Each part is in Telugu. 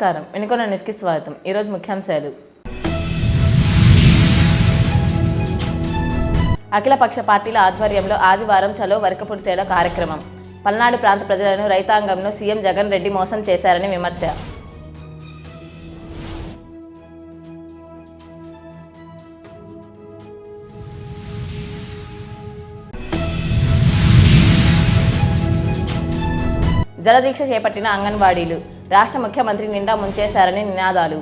నమస్కారం. వెనుకొన న్యూస్కి స్వాగతం. ఈరోజు ముఖ్యాంశాలు. అఖిలపక్ష పార్టీల ఆధ్వర్యంలో ఆదివారం చలో వరకపుడిసేల కార్యక్రమం. పల్నాడు ప్రాంత ప్రజలను రైతాంగంను సీఎం జగన్ రెడ్డి మోసం చేశారని విమర్శ. జలదీక్ష చేపట్టిన అంగన్వాడీలు. రాష్ట్ర ముఖ్యమంత్రి నిండా ముంచేశారని నినాదాలు.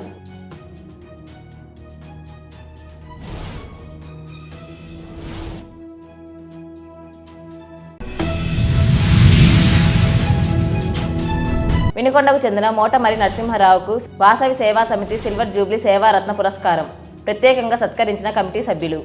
వినుకొండకు చెందిన మోటమరి నరసింహారావుకు వాసవి సేవా సమితి సిల్వర్ జూబ్లీ సేవారత్న పురస్కారం. ప్రత్యేకంగా సత్కరించిన కమిటీ సభ్యులు.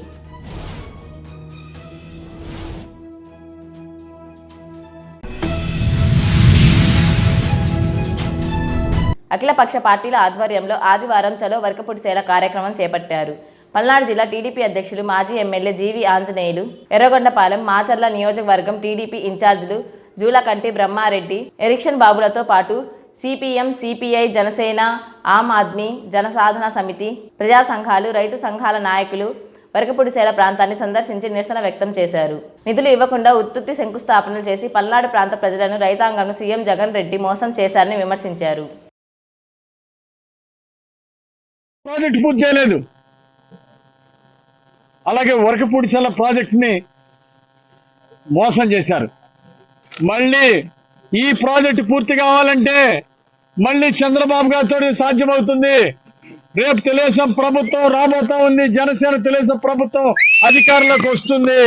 అఖిలపక్ష పార్టీల ఆధ్వర్యంలో ఆదివారం చలో వరకపుడి సేల కార్యక్రమం చేపట్టారు. పల్నాడు జిల్లా టీడీపీ అధ్యక్షులు మాజీ MLA G V Anjaneyulu Yerragondapalem Macherla నియోజకవర్గం టీడీపీ ఇన్ఛార్జీలు జూలకంటి బ్రహ్మారెడ్డి ఎరిక్షన్ బాబులతో పాటు సిపిఎం సిపిఐ జనసేన ఆమ్ ఆద్మీ జనసాధన సమితి ప్రజా సంఘాలు రైతు సంఘాల నాయకులు వరకపుడిసేల ప్రాంతాన్ని సందర్శించి నిరసన వ్యక్తం చేశారు. నిధులు ఇవ్వకుండా ఉత్తుత్తి శంకుస్థాపనలు చేసి పల్నాడు ప్రాంత ప్రజలను రైతాంగంను సీఎం జగన్ రెడ్డి మోసం చేశారని విమర్శించారు. ప్రాజెక్ట్ పూర్తి చేయలేదు. అలాగే వరకపూడిసెల ప్రాజెక్టుని మోసం చేశారు. మళ్ళీ ఈ ప్రాజెక్ట్ పూర్తి కావాలంటే మళ్ళీ చంద్రబాబు గారితో సాధ్యమవుతుంది. రేపు తెలుగుదేశం ప్రభుత్వం రాబోతా ఉంది. జనసేన తెలుగుదేశం ప్రభుత్వం అధికారంలోకి వస్తుంది.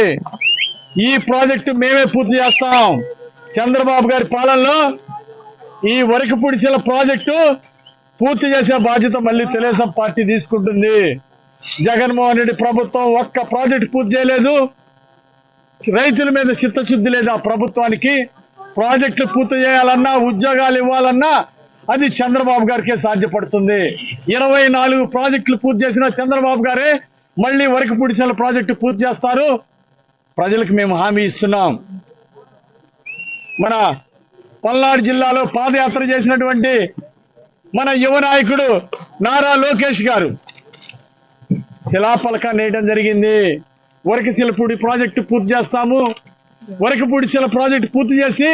ఈ ప్రాజెక్టు మేమే పూర్తి చేస్తాం. చంద్రబాబు గారి పాలనలో ఈ వరకపూడిసెల ప్రాజెక్టు పూర్తి చేసే బాధ్యత మళ్ళీ తెలుగుదేశం పార్టీ తీసుకుంటుంది. జగన్మోహన్ రెడ్డి ప్రభుత్వం ఒక్క ప్రాజెక్ట్ పూర్తి చేయలేదు. రైతుల మీద చిత్తశుద్ధి లేదు ఆ ప్రభుత్వానికి. ప్రాజెక్టులు పూర్తి చేయాలన్నా ఉద్యోగాలు ఇవ్వాలన్నా అది చంద్రబాబు గారికే సాధ్యపడుతుంది. ఇరవై నాలుగు ప్రాజెక్టులు పూర్తి చేసిన చంద్రబాబు గారే మళ్ళీ వరకు పుడిసెల ప్రాజెక్టు పూర్తి చేస్తారు. ప్రజలకు మేము హామీ ఇస్తున్నాం. మన పల్నాడు జిల్లాలో పాదయాత్ర చేసినటువంటి మన యువ నాయకుడు నారా లోకేష్ గారు. శిలాపలక వేయడం జరిగింది. వరకశిలపూడి ప్రాజెక్టు పూర్తి చేస్తాము. వరకపూడి శిల ప్రాజెక్టు పూర్తి చేసి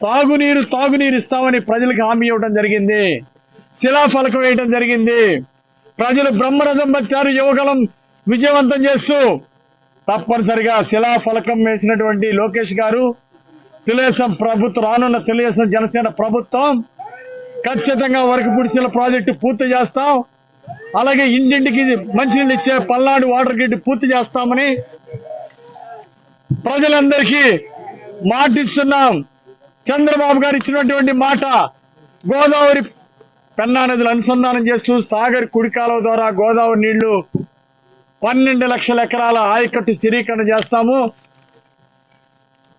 సాగునీరు తాగునీరు ఇస్తామని ప్రజలకు హామీ ఇవ్వడం జరిగింది. శిలాఫలకం వేయడం జరిగింది. ప్రజలు బ్రహ్మరథం పట్టారు యువకలం విజయవంతం చేస్తూ తప్పనిసరిగా శిలాఫలకం వేసినటువంటి లోకేష్ గారు తెలుగుదేశం ప్రభుత్వం రానున్న తెలుగుదేశం జనసేన ప్రభుత్వం ఖచ్చితంగా వరకు పుడిసిన ప్రాజెక్టు పూర్తి చేస్తాం. అలాగే ఇంటింటికి మంచినీళ్ళు ఇచ్చే పల్నాడు వాటర్ గ్రిడ్ పూర్తి చేస్తామని ప్రజలందరికీ మాటిస్తున్నాం. చంద్రబాబు గారు ఇచ్చినటువంటి మాట గోదావరి పెన్నా నదులు అనుసంధానం చేస్తూ సాగర్ కుడికాలవ ద్వారా గోదావరి నీళ్ళు పన్నెండు లక్షల ఎకరాల ఆయకట్టు స్థిరీకరణ చేస్తాము.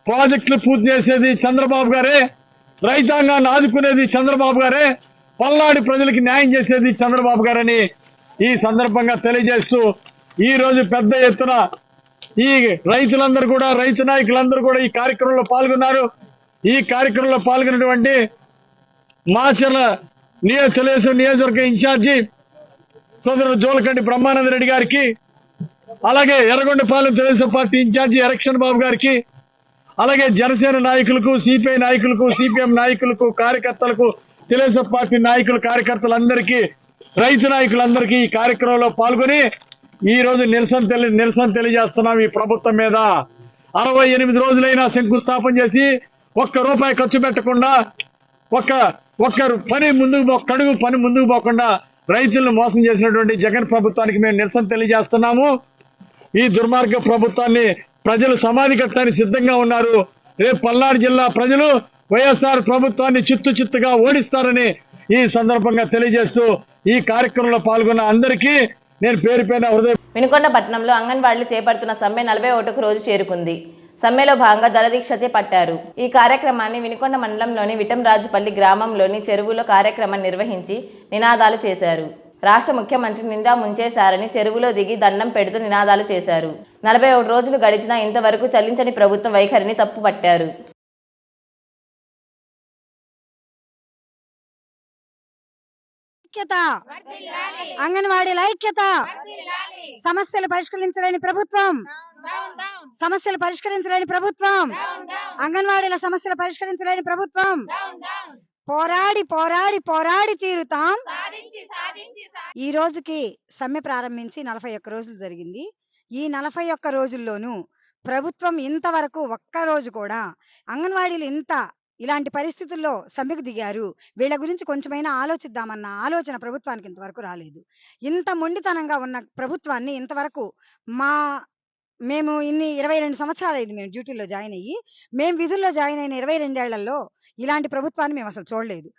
ప్రాజెక్టులు పూర్తి చేసేది చంద్రబాబు గారే. రైతాంగాన్ని ఆదుకునేది చంద్రబాబు గారే పల్నాడు ప్రజలకి న్యాయం చేసేది చంద్రబాబు గారని ఈ సందర్భంగా తెలియజేస్తూ ఈ రోజు పెద్ద ఎత్తున ఈ రైతులందరూ కూడా రైతు నాయకులందరూ కూడా ఈ కార్యక్రమంలో పాల్గొన్నారు. ఈ కార్యక్రమంలో పాల్గొన్నటువంటి మాచర్ల నియో తెలుగుదేశం నియోజకవర్గ ఇన్ఛార్జి సోదరుడు జోలకండి బ్రహ్మానంద రెడ్డి గారికి అలాగే ఎర్రగొండపాలెం తెలుగుదేశం పార్టీ ఇన్ఛార్జి ఎరక్షన్ బాబు గారికి అలాగే జనసేన నాయకులకు సిపిఐ నాయకులకు సిపిఎం నాయకులకు కార్యకర్తలకు తెలుగుదేశం పార్టీ నాయకులు కార్యకర్తలందరికీ రైతు నాయకులందరికీ ఈ కార్యక్రమంలో పాల్గొని ఈ రోజు నిరసన తెలి నిరసన తెలియజేస్తున్నాం ఈ ప్రభుత్వం మీద. అరవై ఎనిమిది రోజులైనా శంకుస్థాపన చేసి ఒక్క రూపాయి ఖర్చు పెట్టకుండా ఒక్క ఒక్క పని ముందుకు ఒక్క కడుగు పని ముందుకు పోకుండా రైతులను మోసం చేసినటువంటి జగన్ ప్రభుత్వానికి మేము నిరసన తెలియజేస్తున్నాము. ఈ దుర్మార్గ ప్రభుత్వాన్ని ప్రజలు సమాధి కట్టడానికి సిద్ధంగా ఉన్నారు. రేపు పల్నాడు జిల్లా ప్రజలు వైఎస్ఆర్ ప్రభుత్వాన్ని చిత్తు చిత్తుగా ఓడిస్తారని ఈ సందర్భంగా తెలియజేస్తూ ఈ కార్యక్రమంలో పాల్గొన్న అందరికీ నేను పేరు పైన హృదయ వినుకొండ పట్టణంలో అంగన్వాడీలు చేపడుతున్న సమ్మె నలభై ఒకటికి రోజు చేరుకుంది. సమ్మెలో భాగంగా జలదీక్ష చేపట్టారు ఈ కార్యక్రమాన్ని వినుకొండ మండలంలోని విటంరాజుపల్లి గ్రామంలోని చెరువులో కార్యక్రమం నిర్వహించి నినాదాలు చేశారు. రాష్ట్ర ముఖ్యమంత్రి నిండా ముంచేశారని చెరువులో దిగి దండం పెడుతూ నినాదాలు చేశారు. నలభై ఒకటి రోజులు గడిచినా ఇంతవరకు చెల్లించని ప్రభుత్వం వైఖరిని తప్పుపట్టారు. ఐక్యత అంగన్వాడీల ఐక్యత సమస్యలు పరిష్కరించలేని ప్రభుత్వం సమస్యలు పరిష్కరించలేని ప్రభుత్వం అంగన్వాడీల సమస్యలు పరిష్కరించలేని ప్రభుత్వం పోరాడి పోరాడి పోరాడి తీరుతాం. ఈ రోజుకి సమ్మె ప్రారంభించి నలభై ఒక్క రోజులు జరిగింది. ఈ నలభై ఒక్క రోజుల్లోనూ ప్రభుత్వం ఇంతవరకు ఒక్క రోజు కూడా అంగన్వాడీలు ఇంత ఇలాంటి పరిస్థితుల్లో సమ్మెకు దిగారు. వీళ్ళ గురించి కొంచెమైనా ఆలోచిద్దామన్న ఆలోచన ప్రభుత్వానికి ఇంతవరకు రాలేదు. ఇంత మొండితనంగా ఉన్న ప్రభుత్వాన్ని ఇంతవరకు మా మేము ఇన్ని ఇరవై రెండు సంవత్సరాలు అయింది మేము డ్యూటీలో జాయిన్ అయ్యి మేము విధుల్లో జాయిన్ అయిన ఇరవై రెండేళ్ళలో ఇలాంటి ప్రభుత్వాన్ని మేము అసలు చూడలేదు.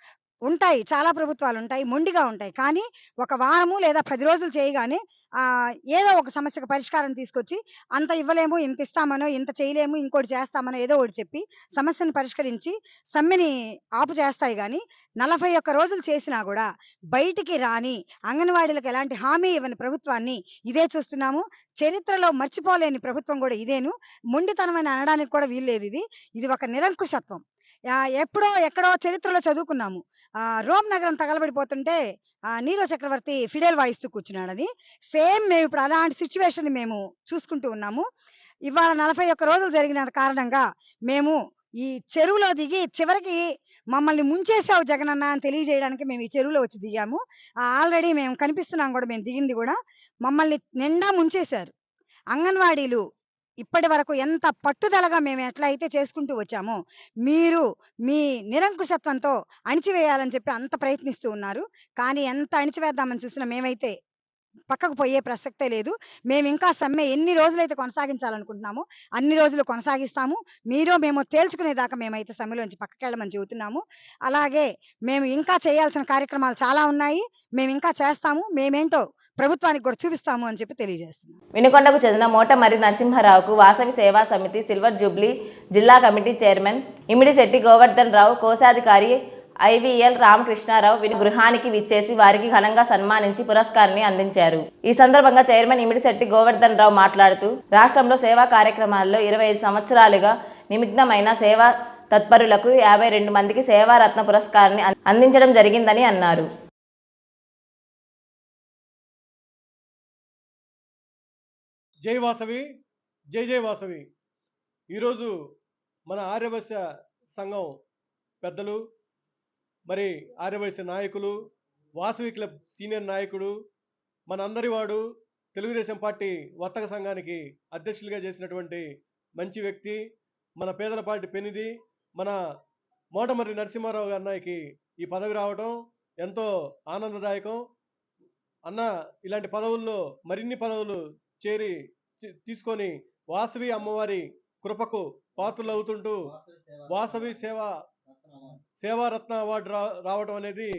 ఉంటాయి చాలా ప్రభుత్వాలు ఉంటాయి మొండిగా ఉంటాయి. కానీ ఒక వారము లేదా పది రోజులు చేయగానే ఆ ఏదో ఒక సమస్యకు పరిష్కారం తీసుకొచ్చి అంత ఇవ్వలేము ఇంత ఇస్తామనో ఇంత చేయలేము ఇంకోటి చేస్తామనో ఏదో ఒకటి చెప్పి సమస్యను పరిష్కరించి సమ్మెని ఆపు చేస్తాయి కానీ నలభై ఒక్క రోజులు చేసినా కూడా బయటికి రాని అంగన్వాడీలకు ఎలాంటి హామీ ఇవ్వని ప్రభుత్వాన్ని ఇదే చూస్తున్నాము. చరిత్రలో మర్చిపోలేని ప్రభుత్వం కూడా ఇదేను. మొండితనమని అనడానికి కూడా వీల్లేదు ఇది. ఇది ఒక నిరంకుశత్వం. ఎప్పుడో ఎక్కడో చరిత్రలో చదువుకున్నాము. ఆ, రోమ్ నగరం తగలబడిపోతుంటే ఆ, నీరో చక్రవర్తి ఫిడేల్ వాయిస్తూ కూర్చున్నాడని. సేమ్ మేము ఇప్పుడు అలాంటి సిచ్యువేషన్ మేము చూసుకుంటూ ఉన్నాము. ఇవాళ నలభై ఒక్క రోజులు జరిగిన కారణంగా మేము ఈ చెరువులో దిగి చివరికి మమ్మల్ని ముంచేసావు జగనన్న అని తెలియజేయడానికి మేము ఈ చెరువులో వచ్చి దిగాము. ఆల్రెడీ మేము కనిపిస్తున్నాం కూడా మేము దిగింది కూడా. మమ్మల్ని నిండా ముంచేశారు. అంగన్వాడీలు ఇప్పటి వరకు ఎంత పట్టుదలగా మేము ఎట్లా అయితే చేసుకుంటూ వచ్చామో మీరు మీ నిరంకుశత్వంతో అణిచివేయాలని చెప్పి అంత ప్రయత్నిస్తూ ఉన్నారు. కానీ ఎంత అణిచివేద్దామని చూసినా మేమైతే పక్కకు పోయే ప్రసక్తే లేదు. మేము ఇంకా సమ్మె ఎన్ని రోజులైతే కొనసాగించాలనుకుంటున్నామో అన్ని రోజులు కొనసాగిస్తాము. మీరు మేము తేల్చుకునేదాకా మేమైతే సమ్మెలోంచి పక్కకి వెళ్ళమని చెబుతున్నాము. అలాగే మేము ఇంకా చేయాల్సిన కార్యక్రమాలు చాలా ఉన్నాయి. మేము ఇంకా చేస్తాము. మేమేంటో ప్రభుత్వానికి కూడా చూపిస్తాము అని చెప్పి తెలియజేస్తున్నాం వినుకొండకు చెందిన మోటమరి నరసింహారావుకు వాసవి సేవా సమితి సిల్వర్ జూబ్లీ జిల్లా కమిటీ చైర్మన్ ఇమిడిశెట్టి గోవర్ధన్ రావు కోశాధికారి ఐవీఎల్ రామకృష్ణారావు విని గృహానికి విచ్చేసి వారికి ఘనంగా సన్మానించి పురస్కారాన్ని అందించారు. ఈ సందర్భంగా చైర్మన్ ఇమిడిశెట్టి గోవర్ధన్ రావు మాట్లాడుతూ రాష్ట్రంలో సేవా కార్యక్రమాల్లో ఇరవై ఐదు సంవత్సరాలుగా నిమగ్నమైన సేవా తత్పరులకు యాభై రెండు మందికి సేవారత్న పురస్కారాన్ని అందించడం జరిగిందని అన్నారు. జై వాసవి జై జై వాసవి. ఈరోజు మన ఆర్యవైశ్య సంఘం పెద్దలు మరి ఆర్యవైశ్య నాయకులు వాసవి క్లబ్ సీనియర్ నాయకుడు మనందరి వాడు తెలుగుదేశం పార్టీ వర్తక సంఘానికి అధ్యక్షులుగా చేసినటువంటి మంచి వ్యక్తి మన పేదల పార్టీ పెనిది మన మోటమర్రి నరసింహారావు అన్నయ్యకి ఈ పదవి రావడం ఎంతో ఆనందదాయకం. అన్న ఇలాంటి పదవుల్లో మరిన్ని పదవులు చేరి తీసుకొని వాసవి అమ్మవారి కృపకు పాత్రలు అవుతుంటూ వాసవి సేవ సేవారత్న అవార్డు రా రావడం అనేది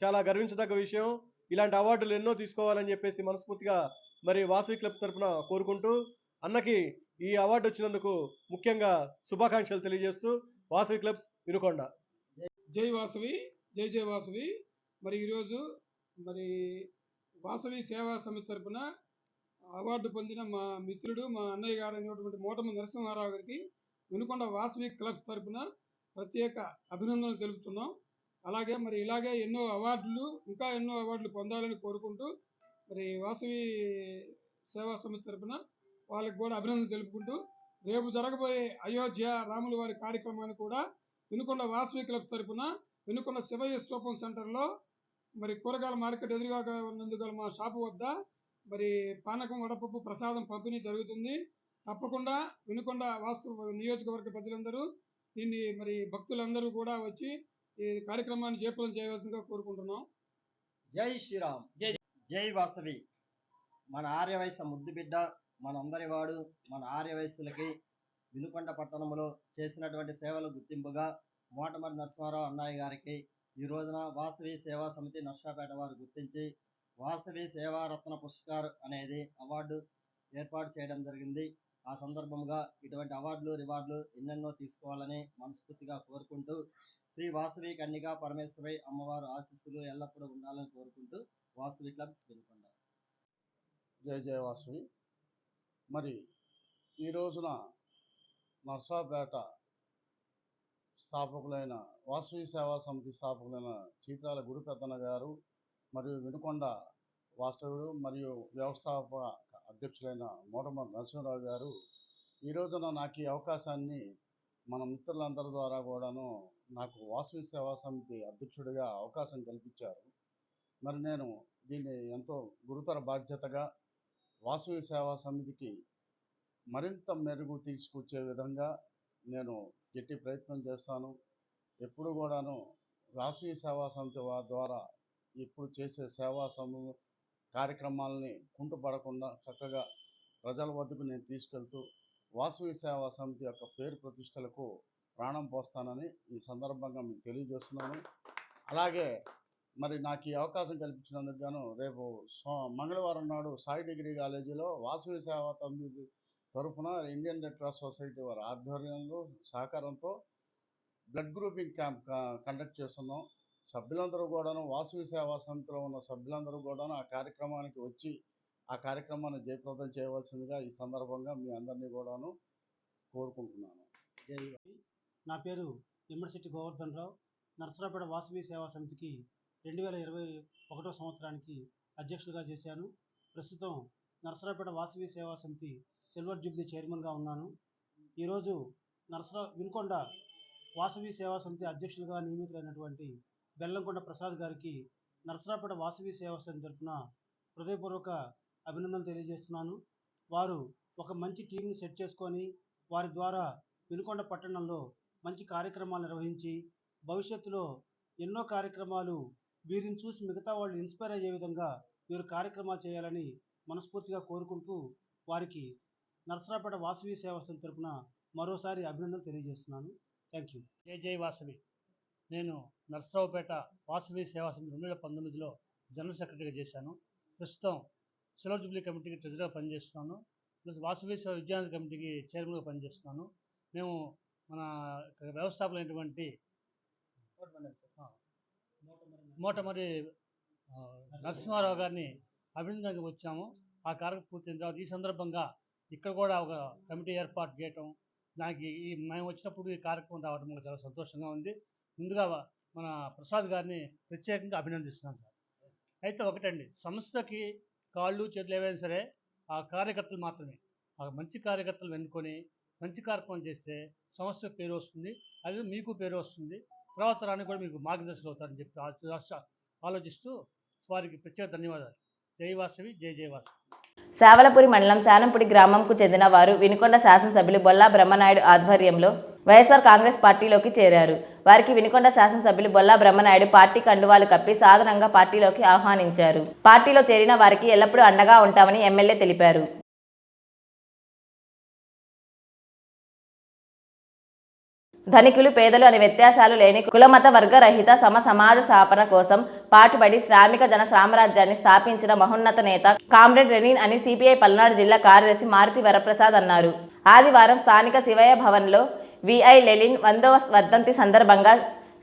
చాలా గర్వించదగ్గ విషయం. ఇలాంటి అవార్డులు ఎన్నో తీసుకోవాలని చెప్పేసి మనస్ఫూర్తిగా మరి వాసవి క్లబ్ తరపున కోరుకుంటూ అన్నకి ఈ అవార్డు వచ్చినందుకు ముఖ్యంగా శుభాకాంక్షలు తెలియజేస్తూ వాసవి క్లబ్స్ వినుకొండ. జై వాసవి జై జై వాసవి. మరి ఈరోజు మరి వాసవి సేవా సమితి తరఫున అవార్డు పొందిన మా మిత్రుడు మా అన్నయ్య గారు అనేటువంటి మోటమ నరసింహారావు గారికి వినుకొండ వాసవి క్లబ్స్ తరపున ప్రత్యేక అభినందనలు తెలుపుతున్నాం. అలాగే మరి ఇలాగే ఎన్నో అవార్డులు ఇంకా ఎన్నో అవార్డులు పొందాలని కోరుకుంటూ మరి వాసవి సేవా సమితి తరపున వాళ్ళకి కూడా అభినందనలు తెలుపుకుంటూ రేపు జరగబోయే అయోధ్య రాముల వారి కార్యక్రమాన్ని కూడా వినుకొండ వాసవి క్లబ్ తరపున వినుకొండ శివయ్య స్తూపం సెంటర్లో మరి కూరగాయల మార్కెట్ ఎదురుగా ఉన్నందుకు మా షాపు వద్ద మరి పానకం వడపప్పు ప్రసాదం పంపిణీ జరుగుతుంది. తప్పకుండా వినుకొండ వాస్తు నియోజకవర్గ ప్రజలందరూ దీన్ని మరి భక్తులందరూ కూడా వచ్చి ఈ కార్యక్రమాన్ని జయప్రదం చేయవలసిందిగా కోరుకుంటున్నాం. జై శ్రీరామ్. జై జై. వాసవి. మన ఆర్యవైశ్య ముద్దు బిడ్డ మనందరి వాడు మన ఆర్యవైశ్యులకి వినుకొండ పట్టణంలో చేసినటువంటి సేవల గుర్తింపుగా మోటమరి నరసింహారావు అన్నయ్య గారికి ఈ రోజున వాసవి సేవా సమితి నర్సాపేట వారు గుర్తించి వాసవి సేవారత్న పురస్కార్ అనేది అవార్డు ఏర్పాటు చేయడం జరిగింది. ఆ సందర్భంగా ఇటువంటి అవార్డులు రివార్డులు ఎన్నెన్నో తీసుకోవాలని మనస్ఫూర్తిగా కోరుకుంటూ శ్రీ వాసవి కన్నికా పరమేశ్వరి అమ్మవారు ఆశీస్సులు ఎల్లప్పుడూ ఉండాలని కోరుకుంటూ వాసవి క్లబ్స్ వెళ్ళకుండా జయ జయ వాసవి. మరి ఈ రోజున నర్సాపేట స్థాపకులైన వాసవి సేవా సమితి స్థాపకులైన చీత్రాల గురు పెద్దన్న గారు మరియు వినుకొండ వాస్తవుడు మరియు వ్యవస్థాపక అధ్యక్షులైన మోటమర్ నరసింహరావు గారు ఈ రోజున నాకు ఈ అవకాశాన్ని మన మిత్రులందరి ద్వారా కూడాను నాకు వాసవి సేవా సమితి అధ్యక్షుడిగా అవకాశం కల్పించారు. మరి నేను దీన్ని ఎంతో గురుతర బాధ్యతగా వాసవి సేవా సమితికి మరింత మెరుగు తీసుకొచ్చే విధంగా నేను గట్టి ప్రయత్నం చేస్తాను. ఎప్పుడు కూడాను వాసవి సేవా సమితి ద్వారా ఇప్పుడు చేసే సేవా సమూహ కార్యక్రమాలని కుంటుపడకుండా చక్కగా ప్రజల వద్దకు నేను తీసుకెళ్తూ వాసవి సేవా సమితి యొక్క పేరు ప్రతిష్టలకు ప్రాణం పోస్తానని ఈ సందర్భంగా మీకు తెలియజేస్తున్నాను. అలాగే మరి నాకు ఈ అవకాశం కల్పించినందుకు గాను రేపు సో- మంగళవారం నాడు సాయి డిగ్రీ కాలేజీలో వాసవి సేవా సమితి తరఫున ఇండియన్ రెడ్ క్రాస్ సొసైటీ వారి ఆధ్వర్యంలో సహకారంతో బ్లడ్ గ్రూపింగ్ క్యాంప్ కండక్ట్ చేస్తున్నాం. సభ్యులందరూ కూడాను వాసవి సేవా సమితిలో ఉన్న సభ్యులందరూ కూడాను ఆ కార్యక్రమానికి వచ్చి ఆ కార్యక్రమాన్ని జయప్రదం చేయవలసిందిగా ఈ సందర్భంగా మీ అందరినీ కూడాను కోరుకుంటున్నాను. నా పేరు ఇమ్మడిశెట్టి గోవర్ధన్ రావు. నరసరాపేట వాసవి సేవా సమితికి రెండు వేల ఇరవై ఒకటో సంవత్సరానికి అధ్యక్షుడిగా చేశాను. ప్రస్తుతం నరసరాపేట వాసవి సేవా సమితి సిల్వర్ జూబ్లీ చైర్మన్గా ఉన్నాను. ఈరోజు నరసరా వినుకొండ వాసవి సేవా సమితి అధ్యక్షులుగా నియమితులైనటువంటి బెల్లంకొండ ప్రసాద్ గారికి నరసరాపేట వాసవి సేవా సమితి తరఫున హృదయపూర్వక అభినందనలు తెలియజేస్తున్నాను. వారు ఒక మంచి టీంని సెట్ చేసుకొని వారి ద్వారా వినుకొండ పట్టణంలో మంచి కార్యక్రమాలు నిర్వహించి భవిష్యత్తులో ఎన్నో కార్యక్రమాలు వీరిని చూసి మిగతా వాళ్ళు ఇన్స్పైర్ అయ్యే విధంగా వీరు కార్యక్రమాలు చేయాలని మనస్ఫూర్తిగా కోరుకుంటూ వారికి నరసరాపేట వాసవి సేవా సంస్థ తరపున మరోసారి అభినందనలు తెలియజేస్తున్నాను. థ్యాంక్ యూ జై జై వాసవి. నేను నర్సరావుపేట వాసవి సేవా సమితి రెండు వేల పంతొమ్మిదిలో జనరల్ సెక్రటరీగా చేశాను. ప్రస్తుతం సెలవు జూబ్లీ కమిటీకి ట్రెజరర్గా పనిచేస్తున్నాను. ప్లస్ వాసవి సేవ విద్యానంద కమిటీకి చైర్మన్గా పనిచేస్తున్నాను. మేము మన ఇక్కడ వ్యవస్థాపకులైనటువంటి మోటమరి నరసింహారావు గారిని అభినందనకు వచ్చాము. ఆ కార్యక్రమం పూర్తయిన తర్వాత ఈ సందర్భంగా ఇక్కడ కూడా ఒక కమిటీ ఏర్పాటు చేయటం దానికి ఈ మేము వచ్చినప్పుడు ఈ కార్యక్రమం రావడం చాలా సంతోషంగా ఉంది. ముందుగా మన ప్రసాద్ గారిని ప్రత్యేకంగా అభినందిస్తున్నాను సార్. అయితే ఒకటండి సంస్థకి కాళ్ళు చేతులు ఏవైనా సరే ఆ కార్యకర్తలు మాత్రమే ఆ మంచి కార్యకర్తలు వెనుకొని మంచి కార్యక్రమం చేస్తే సంస్థకు పేరు వస్తుంది అది మీకు పేరు వస్తుంది తర్వాత రాని కూడా మీకు మార్గదర్శకులు అవుతారని చెప్పి ఆలోచిస్తూ వారికి ప్రత్యేక ధన్యవాదాలు. జై వాసవి జై జై వాసవి. మండలం శానంపుడి గ్రామంకు చెందిన వారు వినుకొండ శాసనసభ్యులు బొల్లా బ్రహ్మనాయుడు ఆధ్వర్యంలో వైఎస్ఆర్ కాంగ్రెస్ పార్టీలోకి చేరారు. వారికి వినుకొండ శాసనసభ్యులు బొల్లా బ్రహ్మనాయుడు పార్టీ కండువాలు కప్పి సాధారణంగా పార్టీలోకి ఆహ్వానించారు. పార్టీలో చేరిన వారికి ఎల్లప్పుడూ అండగా ఉంటామని ఎమ్మెల్యే తెలిపారు. ధనికులు పేదలు అనే వ్యత్యాసాలు లేని కులమత వర్గ రహిత సమ సమాజ స్థాపన కోసం పాటుపడి శ్రామిక జన సామ్రాజ్యాన్ని స్థాపించిన మహోన్నత నేత కామ్రేడ్ రెనిన్ అని సిపిఐ పల్నాడు జిల్లా కార్యదర్శి మారుతి వరప్రసాద్ అన్నారు. ఆదివారం స్థానిక శివయ్య భవన్లో విఐ లెలిన్ వందవ వర్ధంతి సందర్భంగా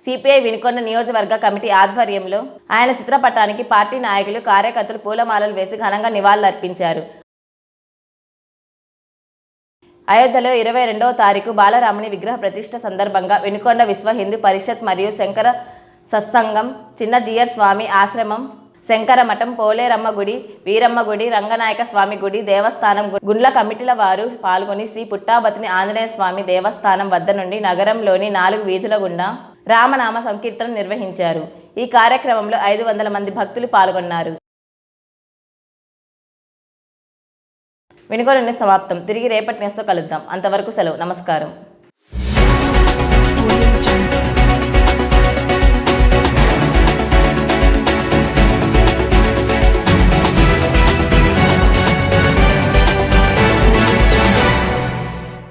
సిపిఐ వినుకొండ నియోజకవర్గ కమిటీ ఆధ్వర్యంలో ఆయన చిత్రపటానికి పార్టీ నాయకులు కార్యకర్తలు పూలమాలలు వేసి ఘనంగా నివాళులర్పించారు. అయోధ్యలో ఇరవై రెండవ తారీఖు బాలరాముని విగ్రహ ప్రతిష్ట సందర్భంగా వెనుకొండ విశ్వ హిందూ పరిషత్ మరియు శంకర సత్సంగం చిన్న జియర్ స్వామి ఆశ్రమం శంకరమఠం పోలేరమ్మ గుడి వీరమ్మ గుడి రంగనాయక స్వామి గుడి దేవస్థానం గుండ్ల కమిటీల వారు పాల్గొని శ్రీ పుట్టాబతిని ఆంజనేయ స్వామి దేవస్థానం వద్ద నుండి నగరంలోని నాలుగు వీధుల గుండా రామనామ సంకీర్తన నిర్వహించారు. ఈ కార్యక్రమంలో ఐదు వందల మంది భక్తులు పాల్గొన్నారు. వినుగోలు సమాప్తం. తిరిగి రేపటి న్యూస్తో కలుద్దాం. అంతవరకు సెలవు. నమస్కారం.